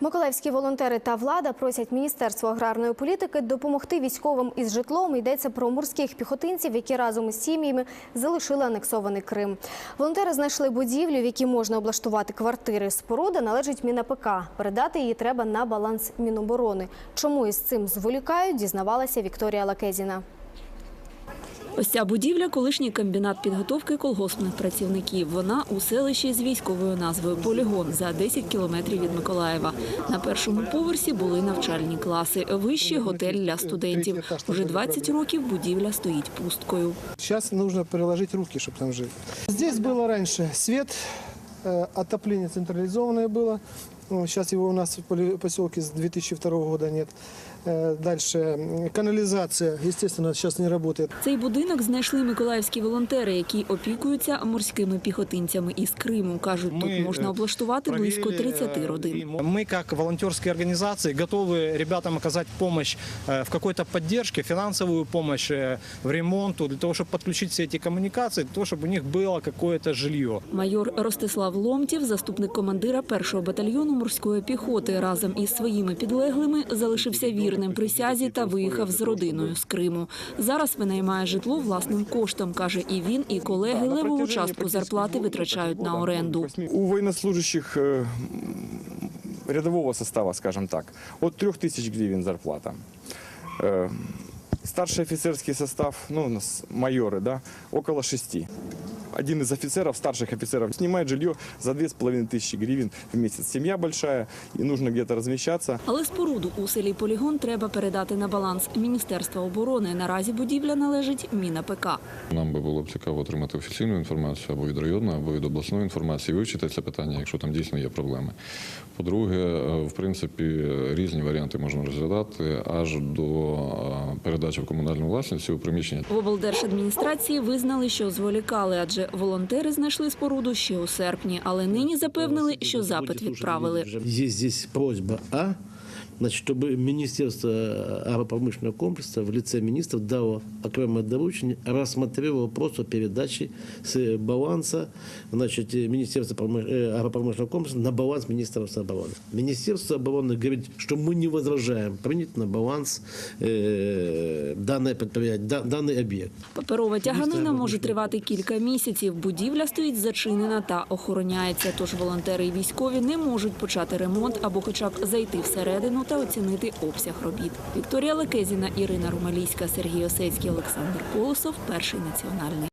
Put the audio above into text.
Миколаївські волонтери та влада просять Міністерство аграрної політики допомогти військовим із житлом. Йдеться про морських піхотинців, які разом із сім'ями залишили анексований Крим. Волонтери знайшли будівлю, в якій можна облаштувати квартири. Споруда належить МінАПК. Передати її треба на баланс Міноборони. Чому із цим зволікають, дізнавалася Вікторія Лакезіна. Ось ця будівля – колишній комбінат підготовки колгоспних працівників. Вона у селищі з військовою назвою «Полігон» за 10 кілометрів від Миколаєва. На першому поверсі були навчальні класи, вищий готель для студентів. Уже 20 років будівля стоїть пусткою. Сейчас нужно приложить руки, чтобы там жить. Здесь было раньше свет, э, отопление централизованное было. Ну, Сейчас его у нас в поле- поселке с 2002 года нет. Э, Дальше м, канализация, естественно, сейчас не работает. Цей будинок знайшли миколаївські волонтери, які опікуються морськими піхотинцями із Криму. Кажуть, тут Мы, можна э, облаштувати близько проверили, 30 э, родин. и Мы, как волонтерские организации, готовы ребятам оказать помощь э, в какой-то поддержке, финансовую помощь э, в ремонту, для того, чтобы подключить все эти коммуникации, для того, чтобы у них было какое-то жилье. Майор Ростислав Ломтів, заступник командира першого батальйону морської піхоти, разом із своїми підлеглими залишився вірним присязі та виїхав з родиною з Криму. Зараз винаймає житло власним коштом, каже і він, і колеги левову частку зарплати витрачають на оренду. У военнослужащих э, м, рядового состава, скажем так, от 3000 гривен зарплата. Э, Старший офицерский состав, ну, у нас майоры, да, около 6. Один из офицеров, старших офицеров, снимает жилье за 2500 гривен в месяц. Семья большая, и нужно где-то размещаться. Але споруду у селі Полігон треба передати на баланс Міністерства оборони. Наразі будівля належить МінАПК. Нам би було б цікаво отримати офіційну інформацію або від районної, або від обласної інформації, вивчити це питання, якщо там дійсно є проблеми. По-друге, е, в принципі, різні варіанти можна розглядати аж до е, передачі в комунальну власність цього приміщення. В облдержадміністрації визнали, що зволікали, адже волонтери знайшли споруду ще у серпні, але нині запевнили, що запит відправили. Є тут просьба А, значит, чтобы Министерство агропромышленного комплекса в лице министров дало окремое доручение, рассмотрело вопрос о передаче с баланса значит, Министерства промыш- э, агропромышленного комплекса на баланс Министерства обороны. Министерство обороны говорит, что мы не возражаем принять на баланс э, данное предприятие, да- данный объект. Паперова тяганина може тривати кілька місяців. Будівля стоїть зачинена та охороняється. Тож волонтери і військові не можуть почати ремонт або, хоча б зайти всередину та оцінити обсяг робіт. Вікторія Лекезіна, Ірина Румалійська, Сергій Осецький, Олександр Колосов. Перший національний.